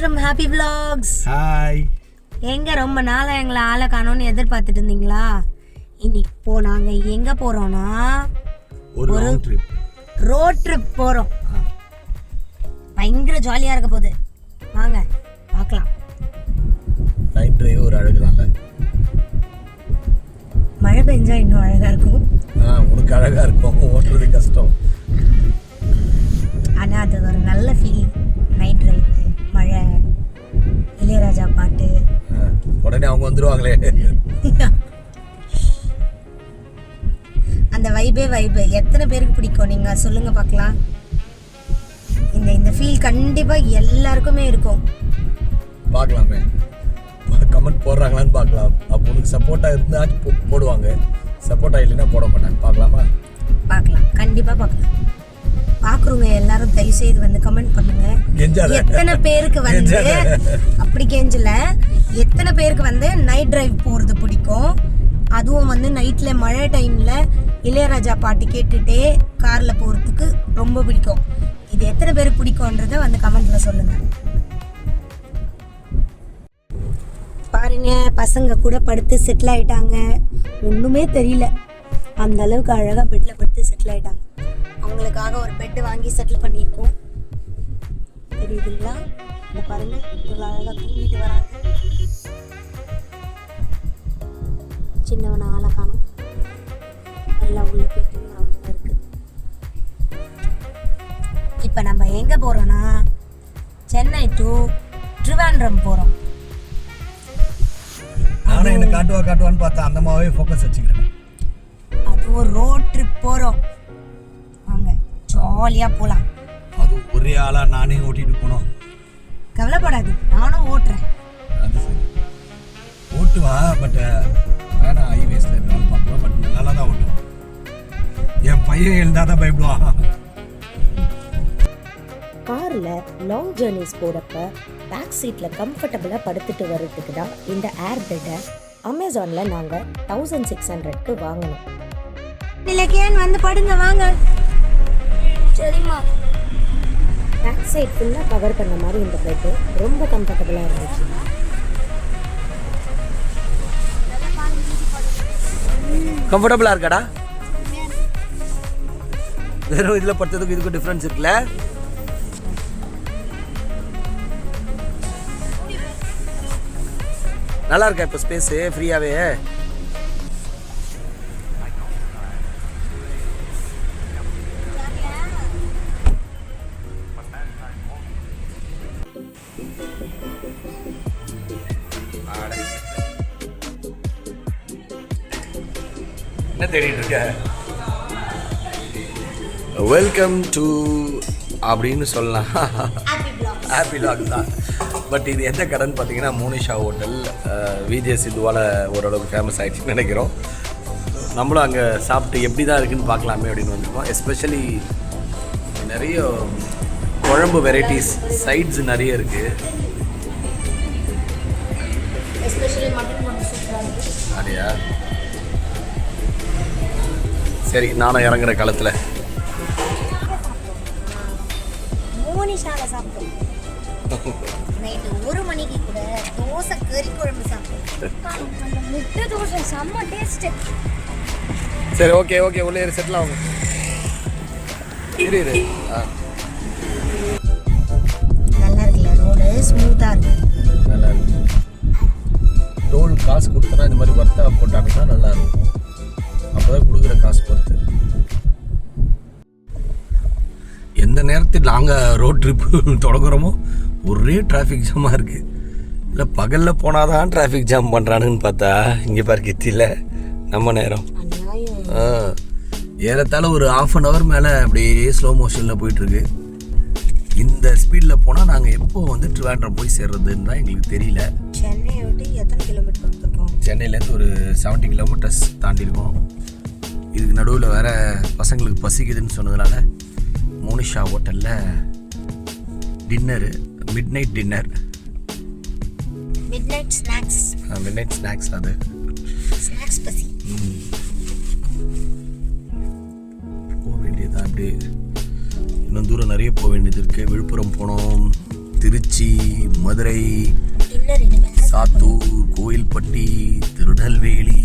From happy vlogs. Hi எங்க ரொம்ப நாளா எங்களை ஆளை காணோம்னு எதிர்பார்த்துட்டு இருந்தீங்களா? இன்னைக்கு போ நாங்க எங்க போறோம்னா? ஒரு ரோட் ட்ரிப் போறோம். பயங்கர ஜாலியா இருக்க போகுது. வாங்க பார்க்கலாம். நைட் டிரைவ் ஒரு அழகு தான்ல. மழை பெஞ்சா இன்னும் அழகா இருக்கும். ஆ உனக்கு அழகா இருக்கும். ஓட்டுறது கஷ்டம். ஆனா அது ஒரு நல்ல ஃபீல் நைட் இளையராஜா பாட்டு உடனே அவங்க வந்துருவாங்களே. அந்த வைபே வைபு எத்தனை பேருக்கு பிடிக்கும்? நீங்க சொல்லுங்க பார்க்கலாம். இந்த இந்த ஃபீல் கண்டிப்பா எல்லாருக்குமே இருக்கும். பார்க்கலாமே. கமெண்ட் போடுறாங்களான்னு பார்க்கலாம். அப்போ உனக்கு சப்போர்ட்டாக இருந்தா போ- போடுவாங்க. சப்போர்ட்டாக இல்லைன்னா போட மாட்டாங்க. பார்க்கலாமா? பார்க்கலாம். கண்டிப்பா பார்க்கலாம். பாக்குறவங்க எல்லாரும் தயவு செய்து வந்து கமெண்ட் பண்ணுங்க. எத்தனை பேருக்கு வந்து. அப்படி கெஞ்சல. எத்தனை பேருக்கு வந்து நைட் டிரைவ் போறது பிடிக்கும்? அதுவும் வந்து நைட்ல மழை டைம்ல இளையராஜா பாட்டு கேட்டுட்டே கார்ல போறதுக்கு ரொம்ப பிடிக்கும். இது எத்தனை பேருக்கு பிடிக்கும்ன்றத வந்து கமெண்ட்ல சொல்லுங்க. பாருங்க பசங்க கூட படுத்து செட்டில் ஆயிட்டாங்க. ஒண்ணுமே தெரியல. அந்த அளவுக்கு அழகா பெட்ல படுத்து செட்டில் ஆயிட்டாங்க. அவங்களுக்காக ஒரு பெட் வாங்கி செட்டில் பண்ணியிருக்கோம். தெரியுதுங்களா இந்த பாருங்க இவ்வளோ அழகா தூங்கிட்டு வராங்க. சின்னவனை ஆளை காணும். நல்லா உள்ள போய் தூங்குறவங்க இருக்கு. இப்போ நம்ம எங்க போறோம்னா சென்னை டு ட்ரிவாண்ட்ரம் போறோம். நானும் என்ன காட்டுவா காட்டுவான்னு பார்த்தா அந்த மாவே ஃபோக்கஸ் வச்சுக்கிறேன். அது ஒரு ரோட் ட்ரிப் வாங்க ஜாலியா போலாம். அது ஒரே ஆளா நானே ஓட்டிட்டு போனோம். கவலைப்படாது நானும் ஓட்டுறேன். அது சரி. ஓட்டுவான் பட் வேணாம் ஹைவேஸ்ல இருந்தாலும் பார்க்கலாம் பட் நல்லா தான் ஓட்டுவான் என் பையன் எழுந்தாதான் தான் பயப்படுவான். காரில் லாங் ஜேர்னிஸ் போகிறப்ப பேக் சீட்டில் கம்ஃபர்டபுளாக படுத்துட்டு வர்றதுக்கு தான் இந்த ஏர் பெட்டை அமேசானில் நாங்கள் தௌசண்ட் சிக்ஸ் ஹண்ட்ரட்க்கு வாங்கினோம். இலக்கியன் வந்து படுங்க வாங்க. சரிம்மா. பேக் சைட் ஃபுல்லாக கவர் பண்ண மாதிரி இந்த பெட்டு ரொம்ப கம்ஃபர்டபுளாக இருந்துச்சு. கம்ஃபர்டபுளா இருக்காடா? வெறும் இதுல படுத்ததுக்கு இதுக்கும் டிஃபரன்ஸ் இருக்குல்ல? நல்லா இருக்கா இப்போ ஸ்பேஸ் ஃப்ரீயாவே வெல்கம் டு அப்படின்னு சொல்லலாம். ஹாப்பி லாக் தான். பட் இது எந்த கடைன்னு பார்த்தீங்கன்னா மோனிஷா ஹோட்டல் விஜய் சித்துவால் ஓரளவுக்கு ஃபேமஸ் ஆயிடுச்சுன்னு நினைக்கிறோம். நம்மளும் அங்கே சாப்பிட்டு எப்படி தான் இருக்குன்னு பார்க்கலாமே அப்படின்னு வந்திருக்கோம். எஸ்பெஷலி நிறைய குழம்பு வெரைட்டிஸ் சைட்ஸ் நிறைய இருக்குது அப்படியா? சரி நானும் இறங்குற காலத்தில் மோனிஷால சாப்பிட்டோம். நைட்டு ஒரு மணிக்கு கூட தோசை கறி குழம்பு சாப்பிட்டோம். அந்த முட்டை தோசை செம்ம டேஸ்ட் சரி ஓகே ஓகே உள்ளே செட்டில் ஆகுங்க இரு இரு. நல்லா இருக்குல்ல ரோடு ஸ்மூத்தாக இருக்கு. நல்லா இருக்கு. டோல் காசு கொடுத்தனா இந்த மாதிரி வர்த்தா போட்டாங்கன்னா நல்லா இருக்கும். அப்போ தான் கொடுக்குற காசு பொறுத்து. எந்த நேரத்தில் நாங்கள் ரோட் ட்ரிப்பு தொடங்குறோமோ ஒரே டிராஃபிக் ஜாமாக இருக்குது இல்லை பகலில் போனால் தான் டிராஃபிக் ஜாம் பண்ணுறானுன்னு பார்த்தா இங்கே பாரு கித்தியில் நம்ம நேரம். ஏறத்தாழ ஒரு ஆஃப் அன் ஹவர் மேலே அப்படியே ஸ்லோ மோஷனில் போயிட்டுருக்கு. இந்த ஸ்பீடில் போனால் நாங்கள் எப்போ வந்து ட்ரிவாண்ட்ரம் போய் சேர்றதுன்னு தான் எங்களுக்கு தெரியல. சென்னையை விட்டு எத்தனை கிலோமீட்டர் வந்திருக்கோம்? சென்னையிலேருந்து ஒரு 70 கிலோமீட்டர்ஸ் தாண்டியிருக்கோம். இதுக்கு நடுவில் வேற பசங்களுக்கு பசிக்குதுன்னு சொன்னதுனால மோனிஷா ஹோட்டலில் dinner mid night dinner mid night snacks mid night snacks அது. ஸ்நாக்ஸ் பசி. போக வேண்டியது அப்படியே இன்னும் தூரம் நிறைய போக வேண்டியது இருக்குது விழுப்புரம் போனோம். திருச்சி மதுரை சாத்தூர் கோயில்பட்டி திருநெல்வேலி.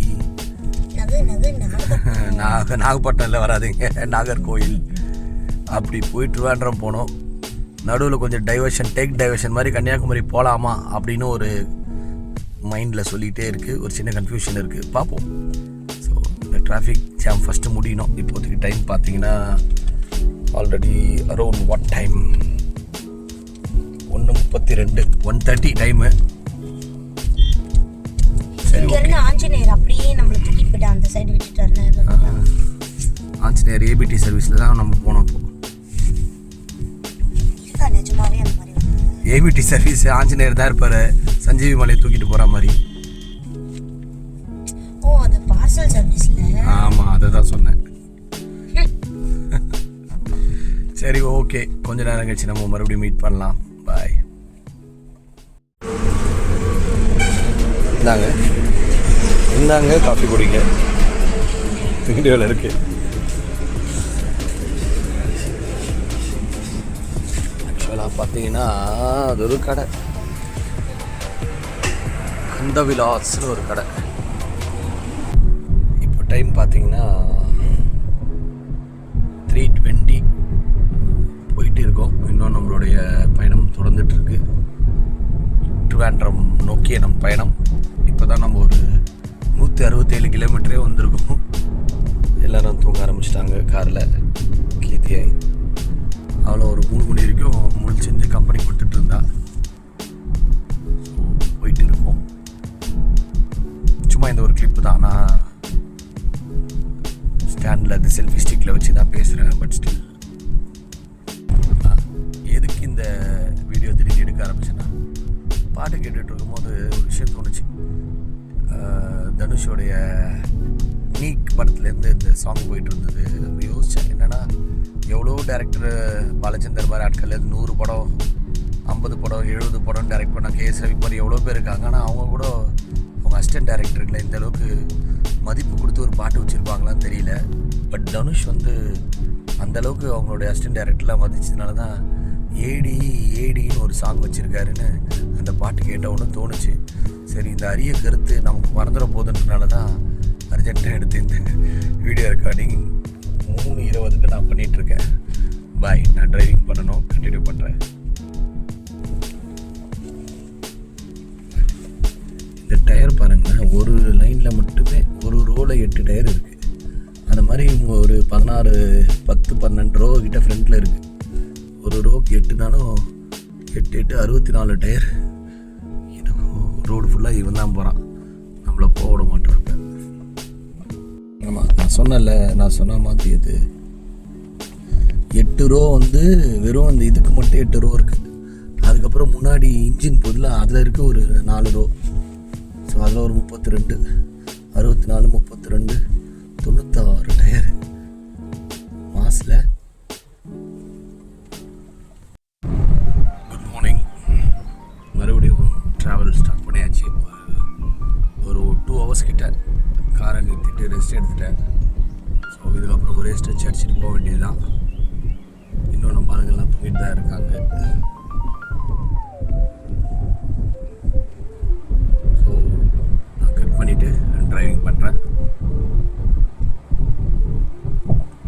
நகு நகு நாகப்பட்டினம். நாக நாகப்பட்டினம்ல வராதுங்க. நாகர்கோயில் அப்படி போய் திருவாண்டம் போனோம். நடுவில் கொஞ்சம் டைவர்ஷன் டேக் டைவர்ஷன் மாதிரி கன்னியாகுமரி போகலாமா அப்படின்னு ஒரு மைண்டில் சொல்லிகிட்டே இருக்குது ஒரு சின்ன கன்ஃபியூஷன் இருக்குது பார்ப்போம். ஸோ இந்த டிராஃபிக் ஜாம் ஃபஸ்ட்டு முடியணும். இப்போதைக்கு டைம் பார்த்தீங்கன்னா ஆல்ரெடி அரௌண்ட் ஒன் டைம் ஒன்று முப்பத்தி ரெண்டு ஒன் தேர்ட்டி டைமு சரி ஆஞ்சநேயர் அப்படியே நம்மள தூக்கிட்டு போயிட்டா அந்த சைடு விட்டுட்டாரு ஆஞ்சநேயர் ஏபிடி சர்வீஸில் தான் நம்ம போனோம். இப்போ ஏபிடி சர்வீஸ் ஆஞ்சநேயர் தான் இருப்பார். சஞ்சீவி மலையை தூக்கிட்டு போகிற மாதிரி. ஓ அது பார்சல் சர்வீஸ்ல ஆமாம் அதை தான் சொன்னேன். சரி ஓகே. கொஞ்ச நேரம் கழிச்சு நம்ம மறுபடியும் மீட் பண்ணலாம். பாய் இந்தாங்க. இந்தாங்க காஃபி குடிங்க. வீடியோவில் இருக்கு. பார்த்தீங்கன்னா அது ஒரு கடை. கந்த விலாஸ்னு ஒரு கடை. இப்போ டைம் பார்த்தீங்கன்னா த்ரீ டுவெண்ட்டி போயிட்டு இருக்கோம். இன்னும் நம்மளுடைய பயணம் தொடர்ந்துட்டுருக்கு. ட்ரிவாண்ட்ரம் நோக்கிய நம் பயணம். இப்போ தான் நம்ம ஒரு நூற்றி அறுபத்தேழு கிலோமீட்டரே வந்திருக்கோம். எல்லோரும் தூங்க ஆரம்பிச்சிட்டாங்க. காரில் கீர்த்தியை அவ்வளோ ஒரு மூணு மணி வரைக்கும் முழிச்சிருந்து கம்பெனி கொடுத்துட்டு இருந்தா. போயிட்டு இருக்கோம் சும்மா இந்த ஒரு கிளிப்பு தான். நான் ஸ்டாண்டில் அது செல்ஃபி ஸ்டிக்கில் வச்சு தான் பேசுகிறேன் பட் ஸ்டில் எதுக்கு இந்த வீடியோ திடீர்னு எடுக்க ஆரம்பிச்சேன்னா பாட்டு கேட்டுட்டு இருக்கும்போது ஒரு விஷயம் தோணுச்சு. தனுஷோடைய நீக் படத்துலேருந்து இந்த சாங் போயிட்டு இருந்தது. அப்ப யோசித்தேன் என்னென்னா எவ்வளோ டேரக்டர் பாலச்சந்தர் மாதிரி ஆட்கள்? நூறு படம் ஐம்பது படம் எழுபது படம் டைரக்ட் பண்ண கேஎஸ் ரவி மாதிரி எவ்வளோ பேர் இருக்காங்க? ஆனால் அவங்க கூட அவங்க அசிஸ்டன்ட் டைரக்டர்களை இந்த அளவுக்கு மதிப்பு கொடுத்து ஒரு பாட்டு வச்சுருப்பாங்களான்னு தெரியல. பட் தனுஷ் வந்து அந்த அளவுக்கு அவங்களுடைய அசிஸ்டன்ட் டேரக்டர்லாம் மதிச்சதுனால தான் ஏடி ஏடின்னு ஒரு சாங் வச்சுருக்காருன்னு அந்த பாட்டு கேட்ட தோணுச்சு. சரி இந்த அரிய கருத்து நமக்கு மறந்துட போதுன்றனால தான் அர்ஜென்ட்டாக எடுத்து இந்த வீடியோ ரெக்கார்டிங் மூணு இருபதுக்கு நான் பண்ணிகிட்ருக்கேன் பாய் நான் ட்ரைவிங் பண்ணணும். கண்டினியூ பண்ணுறேன் இந்த டயர் பாருங்களேன். ஒரு லைனில் மட்டுமே ஒரு ரோவில் எட்டு டயர் இருக்குது அந்த மாதிரி இவங்க ஒரு பதினாறு பத்து பன்னெண்டு ரோ கிட்ட ஃப்ரண்ட்டில் இருக்குது ஒரு ரோக்கு எட்டுனாலும் எட்டு எட்டு அறுபத்தி நாலு டயர் ரோடு ஃபுல்லாக இவன் தான் போகிறான் சொன்னல நான் சொன்ன மாதிரி இது. எட்டு ரோ வந்து வெறும் அந்த இதுக்கு மட்டும் எட்டு ரோ இருக்குது அதுக்கப்புறம் முன்னாடி இன்ஜின் போதில் அதில் இருக்க ஒரு நாலு ரோ. ஸோ அதில் ஒரு முப்பத்தி ரெண்டு அறுபத்தி நாலு முப்பத்தி ரெண்டு தொண்ணூத்தாறு டயரு. மாசில். குட் மார்னிங் மறுபடியும் ட்ராவல் ஸ்டார்ட் பண்ணியாச்சு. ஒரு டூ ஹவர்ஸ் கிட்ட காரை நிறுத்திட்டு ரெஸ்ட் எடுத்துட்டேன். இதுக்கப்புறம் ஒரே ஸ்ட்ரெச் அடிச்சுட்டு போக வேண்டியதுதான். இன்னொன்று நம்ம ஆளுங்கள்லாம் தூங்கிட்டு தான் இருக்காங்க. ஸோ நான் கட் பண்ணிவிட்டு ட்ரைவிங் பண்ணுறேன்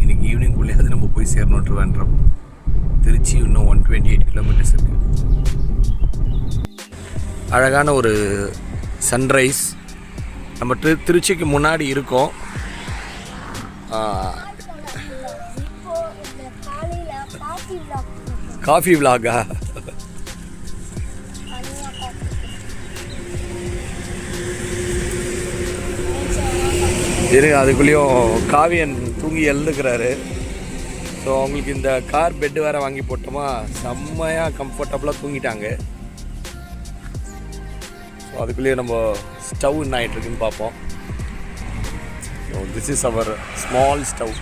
இன்னைக்கு ஈவினிங்குள்ளேயாவது நம்ம போய் சேரணும் திருச்சி இன்னும் ஒன் டுவெண்ட்டி எயிட் கிலோமீட்டர்ஸ் இருக்குது அழகான ஒரு சன்ரைஸ் நம்ம திரு திருச்சிக்கு முன்னாடி இருக்கோம். காஃபி விலாகா இருங்க அதுக்குள்ளேயும் காவியன் தூங்கி எழுந்துக்கிறாரு. ஸோ அவங்களுக்கு இந்த கார் பெட்டு வேறு வாங்கி போட்டோமா? செம்மையாக கம்ஃபர்டபுளாக தூங்கிட்டாங்க. ஸோ அதுக்குள்ளேயே நம்ம ஸ்டவ் என்ன ஆகிட்டு இருக்குன்னு பார்ப்போம். So this is our small stove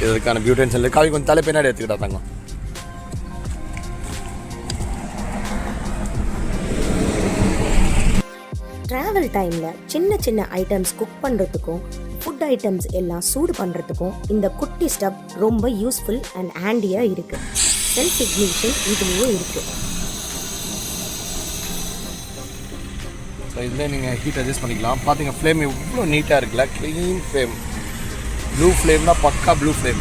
இதற்கான இதுக்கான பியூட்டன்ஸ் இல்லை காவி கொஞ்சம் தலை பின்னாடி எடுத்துக்கிட்டா தாங்க ட்ராவல் டைமில் சின்ன சின்ன ஐட்டம்ஸ் குக் பண்ணுறதுக்கும் ஃபுட் ஐட்டம்ஸ் எல்லாம் சூடு பண்ணுறதுக்கும் இந்த குட்டி ஸ்டப் ரொம்ப யூஸ்ஃபுல் அண்ட் ஹேண்டியாக இருக்குது செல்ஃப் இக்னிஷன் இதுலேயே இருக்குது ஸோ இதில் நீங்கள் ஹீட் அட்ஜஸ்ட் பண்ணிக்கலாம். பார்த்தீங்க ஃப்ளேம் எவ்வளோ நீட்டாக இருக்குல்ல? க்ளீன் ஃப்ளேம் ப்ளூ ஃப்ளேம்னா பக்கா ப்ளூ ஃப்ளேம்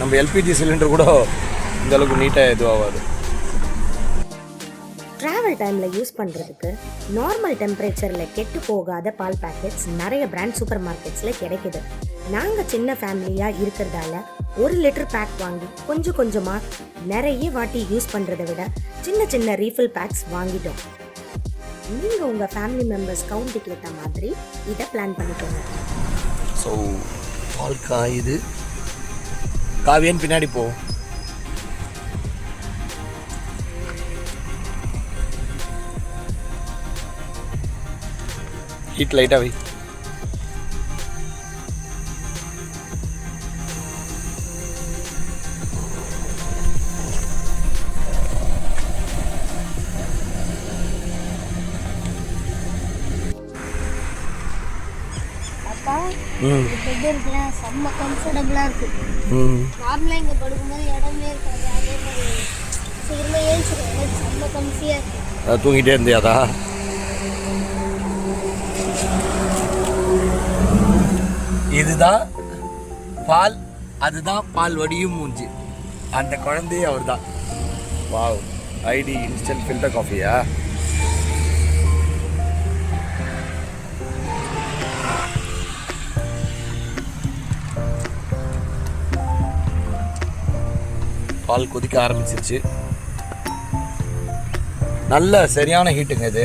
நம்ம எல்பிஜி சிலிண்டர் கூட இந்த அளவுக்கு நீட்டாக இதுவாகாது. ட்ராவல் டைமில் யூஸ் பண்ணுறதுக்கு நார்மல் டெம்பரேச்சரில் கெட்டு போகாத பால் பேக்கெட்ஸ் நிறைய பிராண்ட் சூப்பர் மார்க்கெட்ஸில் கிடைக்குது. நாங்கள் சின்ன ஃபேமிலியாக இருக்கிறதால ஒரு லிட்டர் பேக் வாங்கி கொஞ்சம் கொஞ்சமாக நிறைய வாட்டி யூஸ் பண்ணுறதை விட சின்ன சின்ன ரீஃபில் பேக்ஸ் வாங்கிட்டோம். நீங்கள் உங்கள் ஃபேமிலி மெம்பர்ஸ் கவுண்ட்டுக்கு ஏற்ற மாதிரி இதை பிளான் பண்ணிக்கோங்க. ஸோ பால் காயுது காவியன் பின்னாடி போ. ஹீட் லைட்டாக வை. பெட் இருக்குல்ல செம்ம கம்ஃபர்டபுளாக இருக்கு. ம். நார்மலாக இங்கே படுக்கும்போது இடமே இருக்காது அதே மாதிரி சீக்கிரமாக ஏழிச்சிடும் எனக்கு செம்ம கம்ஃபியாக இருக்கு. அது தூங்கிட்டே இருந்தியாதா? இதுதான் பால் அதுதான் பால் வடியும் மூஞ்சி. அந்த குழந்தையே அவர் தான் வாவ் ஐடி இன்ஸ்டன்ட் ஃபில்டர் காஃபியா பால் கொதிக்க ஆரம்பிச்சிருச்சு. நல்ல சரியான ஹீட்டுங்க இது.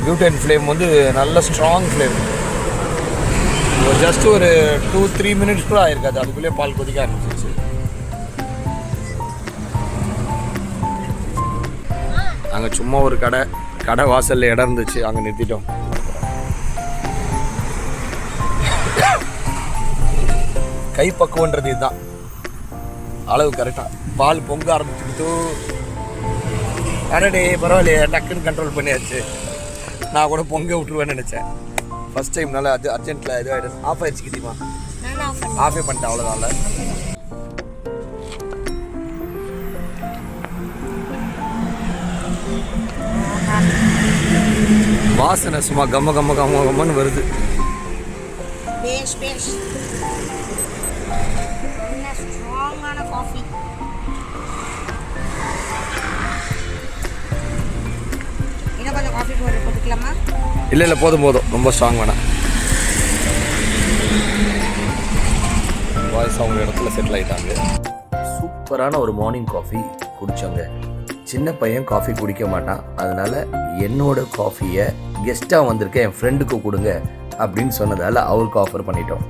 பியூட்டன் ஃப்ளேம் வந்து நல்ல ஸ்ட்ராங் ஃப்ளேம் ஒரு ஜஸ்ட் ஒரு டூ த்ரீ மினிட்ஸ் கூட ஆயிருக்காது. அதுக்குள்ளேயே பால் கொதிக்க ஆரம்பிச்சிருச்சு. அங்கே சும்மா ஒரு கடை கடை வாசலில் இடம் இருந்துச்சு. அங்கே நிறுத்திட்டோம். கைப்பக்குவன்றது இதுதான். அளவு கரெக்டாக பால் பொங்க ஆரம்பிச்சுக்கிட்டு அடடே பரவாயில்லையே டக்குன்னு கண்ட்ரோல் பண்ணியாச்சு. நான் கூட பொங்க விட்டுருவேன்னு நினச்சேன். ஃபர்ஸ்ட் டைம்னால அது அர்ஜென்ட்டில் இது ஆகிடுச்சு ஆஃப் ஆயிடுச்சு கிட்டிமா ஆஃப் பண்ணிட்டேன். அவ்வளோதான்ல வாசனை சும்மா கம்ம கம்ம கம்ம கம்மன்னு வருது. பேஷ் பேஷ். ஸ்ட்ராங்கான காஃபி இன்னும் கொஞ்சம் காஃபி பவுடர் போட்டுக்கலாமா? இல்லை இல்லை போதும் போதும். ரொம்ப ஸ்ட்ராங் வேணாம். பாய்ஸ் அவங்க இடத்துல செட்டில் ஆயிட்டாங்க. சூப்பரான ஒரு மார்னிங் காஃபி குடித்தோங்க சின்ன பையன் காஃபி குடிக்க மாட்டான். அதனால என்னோட காஃபியை கெஸ்ட்டாக வந்திருக்க என் ஃப்ரெண்டுக்கு கொடுங்க அப்படின்னு சொன்னதால அவருக்கு ஆஃபர் பண்ணிட்டோம்.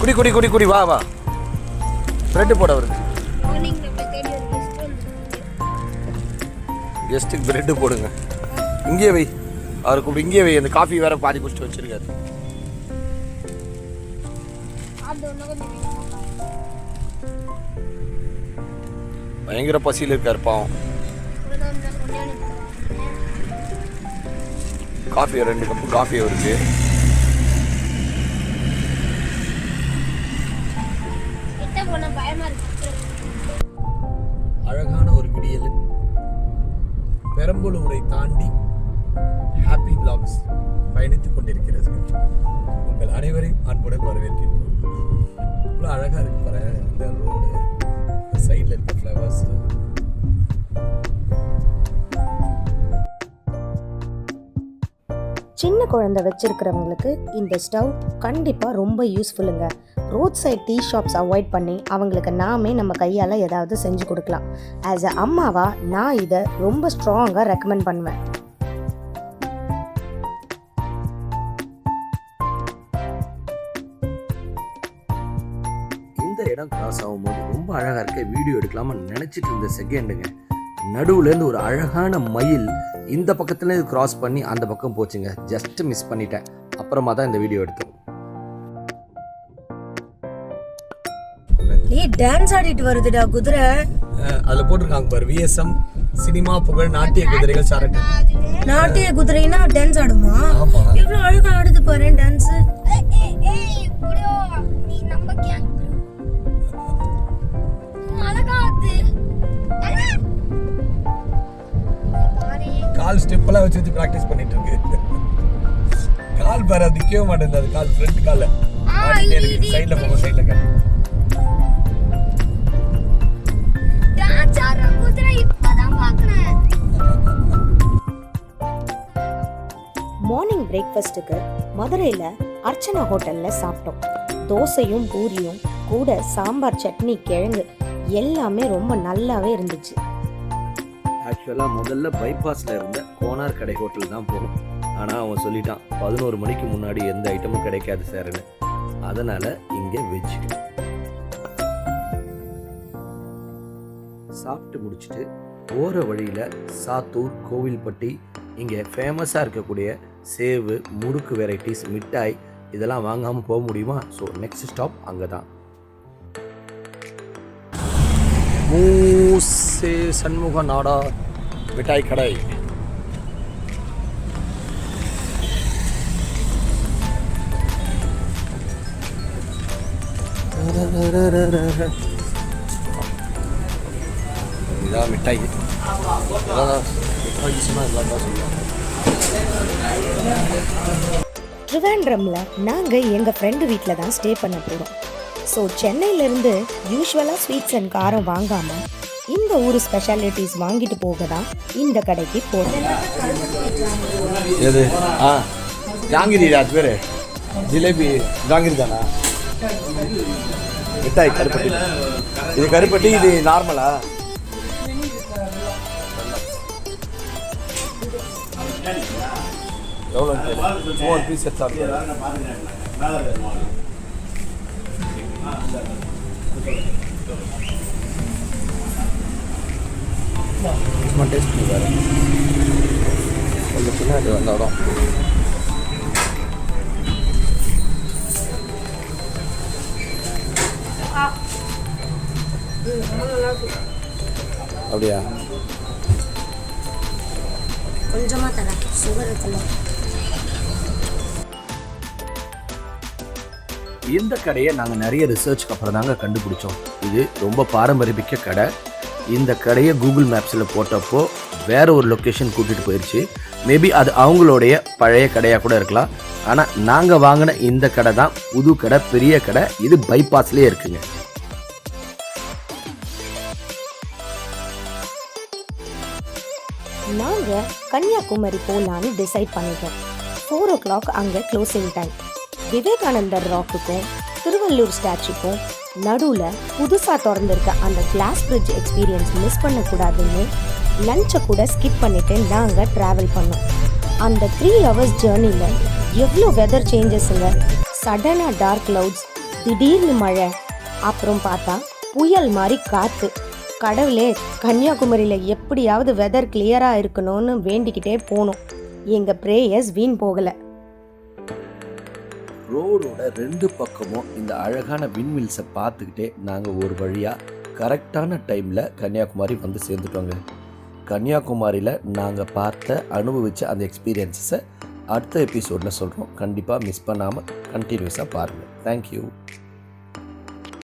குடி குடி குடி குடி வா வா. ஃப்ரெண்டு போட வருது கெஸ்ட்டுக்கு பிரெட்டு போடுங்க. இங்கேயே வை. அவருக்கு கூப்பிடு இங்கேயே வை. அந்த காஃபி வேற பாதி குடிச்சிட்டு வச்சிருக்காரு. பயங்கர பசியில் இருக்கார் பாவம். காஃபி ரெண்டு கப்பு காஃபி அவருக்கு. அழகான ஒரு விடியல். பெரம்பலூரை தாண்டி ஹாப்பி பிளாக்ஸ் பயணித்துக் கொண்டிருக்கிறது. உங்கள் அனைவரையும் அன்புடன் வரவேற்கின்றோம். இவ்வளோ அழகாக இருக்கு பாரு இந்த ரோடு சைடில் இருக்க ஃப்ளவர்ஸ் சின்ன குழந்தை வச்சிருக்கிறவங்களுக்கு இந்த ஸ்டவ் கண்டிப்பாக ரொம்ப யூஸ்ஃபுல்லுங்க road side tea shops avoid பண்ணி அவங்களுக்கு நாமே நம்ம கையால் ஏதாவது செஞ்சு கொடுக்கலாம். ஆஸ் அ அம்மாவா நான் இதை ரொம்ப ஸ்ட்ராங்காக ரெக்கமெண்ட் பண்ணுவேன். இந்த இடம் கிராஸ் ஆகும்போது ரொம்ப அழகாக இருக்க வீடியோ எடுக்கலாமா நினச்சிட்டு இருந்த செகண்டுங்க நடுவுலேருந்து ஒரு அழகான மயில் இந்த பக்கத்துலேருந்து கிராஸ் பண்ணி அந்த பக்கம் போச்சுங்க. ஜஸ்ட் மிஸ் பண்ணிட்டேன். அப்புறமா தான் இந்த வீடியோ எடுத்தோம். டான்ஸ் ஆடிட்டு வருதுடா குதிரை. அதில் போட்டிருக்காங்க பாரு விஎஸ்எம் சினிமா புகழ் நாட்டிய குதிரைகள் சரக்கு. நாட்டிய குதிரைனா டான்ஸ் ஆடுமா? ஆமா. எவ்வளவு அழகா ஆடுது பாரு டான்ஸ். கால் ஸ்டெப் எல்லாம் வச்சு வச்சு பிராக்டிஸ் பண்ணிட்டு இருக்கு. கால் பாரு அது நிக்கவே மாட்டேங்குது அது கால் ஃப்ரண்ட் கால்ல சைடுல போங்க சைடுல கால் dance ஆடுற குதிரை இப்பதான் பார்க்கிறேன். மார்னிங் பிரேக்ஃபாஸ்ட்டுக்கு மதுரையில் அர்ச்சனா ஹோட்டலில் சாப்பிட்டோம். தோசையும் பூரியும் கூட சாம்பார் சட்னி கிழங்கு எல்லாமே ரொம்ப நல்லாவே இருந்துச்சு. ஆக்சுவலாக முதல்ல பைபாஸில் இருந்த கோனார் கடை ஹோட்டல் தான் போகணும் ஆனால் அவன் சொல்லிட்டான் பதினோரு மணிக்கு முன்னாடி எந்த ஐட்டமும் கிடைக்காது சார்னு அதனால் இங்கே வெஜ் சாப்பிட்டு முடிச்சுட்டு போகிற வழியில் சாத்தூர் கோவில்பட்டி இங்கே ஃபேமஸாக இருக்கக்கூடிய சேவு முறுக்கு வெரைட்டிஸ் மிட்டாய் இதெல்லாம் வாங்காமல் போக முடியுமா? ஸோ நெக்ஸ்ட் ஸ்டாப் அங்கே தான் மூசே சண்முக நாடா மிட்டாய் கடை. இதான் மிட்டாய். இதெல்லாம் தான் சொல்லுவாங்க. ட்ரிவாண்ட்ரமில் நாங்கள் எங்கள் ஃப்ரெண்டு வீட்டில் தான் ஸ்டே பண்ண போகிறோம் ஸோ சென்னையிலேருந்து யூஸ்வலாக ஸ்வீட்ஸ் அண்ட் காரம் வாங்காமல் இந்த ஊர் ஸ்பெஷாலிட்டிஸ் வாங்கிட்டு போக தான் இந்த கடைக்கு போகிறோம் எது? ஆ ஜாங்கிரி அது பேர்? ஜிலேபி ஜாங்கிரி தானா? மிட்டாய் கருப்பட்டி. இது கருப்பட்டி இது நார்மலா எவ்வளோ ஒரு பீஸ் எடுத்தா சும்மா டேஸ்ட் பண்ணி பாரு கொஞ்சம் பின்னாடி வந்தாலும் அப்படியா? கொஞ்சமா தரேன். சுகர் இருக்குல்ல. இந்த கடையை நாங்கள் நிறைய ரிசர்ச்க்கு அப்புறம் தாங்க கண்டுபிடிச்சோம். இது ரொம்ப பாரம்பரியமிக்க கடை. இந்த கடையை கூகுள் மேப்ஸில் போட்டப்போ வேறு ஒரு லொக்கேஷன் கூட்டிகிட்டு போயிடுச்சு மேபி அது அவங்களுடைய பழைய கடையாக கூட இருக்கலாம். ஆனால் நாங்கள் வாங்கின இந்த கடை தான் புது கடை பெரிய கடை. இது பைபாஸ்லேயே இருக்குங்க. நாங்கள் கன்னியாகுமரி போகலான்னு டிசைட் பண்ணிட்டோம். ஃபோர் ஓ கிளாக் அங்கே க்ளோசிங் டைம் விவேகானந்தர் ராக்குக்கும் திருவள்ளூர் ஸ்டாச்சுக்கும் நடுவில் புதுசாக திறந்திருக்க அந்த கிளாஸ் பிரிட்ஜ் எக்ஸ்பீரியன்ஸ் மிஸ் பண்ணக்கூடாதுன்னு லஞ்சை கூட ஸ்கிப் பண்ணிவிட்டு நாங்கள் ட்ராவல் பண்ணோம். அந்த த்ரீ ஹவர்ஸ் ஜேர்னியில் எவ்வளோ வெதர் சேஞ்சஸுங்க சடனாக டார்க் க்ளவுட்ஸ் திடீர்னு மழை அப்புறம் பார்த்தா புயல் மாதிரி காற்று கடவுளே கன்னியாகுமரியில் எப்படியாவது வெதர் கிளியராக இருக்கணும்னு வேண்டிக்கிட்டே போனோம். எங்கள் ப்ரேயர்ஸ் வீண் போகலை. ரோடோட ரெண்டு பக்கமும் இந்த அழகான விண்மில்ஸை பார்த்துக்கிட்டே நாங்கள் ஒரு வழியாக கரெக்டான டைமில் கன்னியாகுமரி வந்து சேர்ந்துட்டோங்க. கன்னியாகுமரியில் நாங்கள் பார்த்த அனுபவித்த அந்த எக்ஸ்பீரியன்ஸஸை அடுத்த எபிசோடில் சொல்கிறோம் கண்டிப்பாக மிஸ் பண்ணாமல் கண்டினியூஸாக பாருங்கள் தேங்க்யூ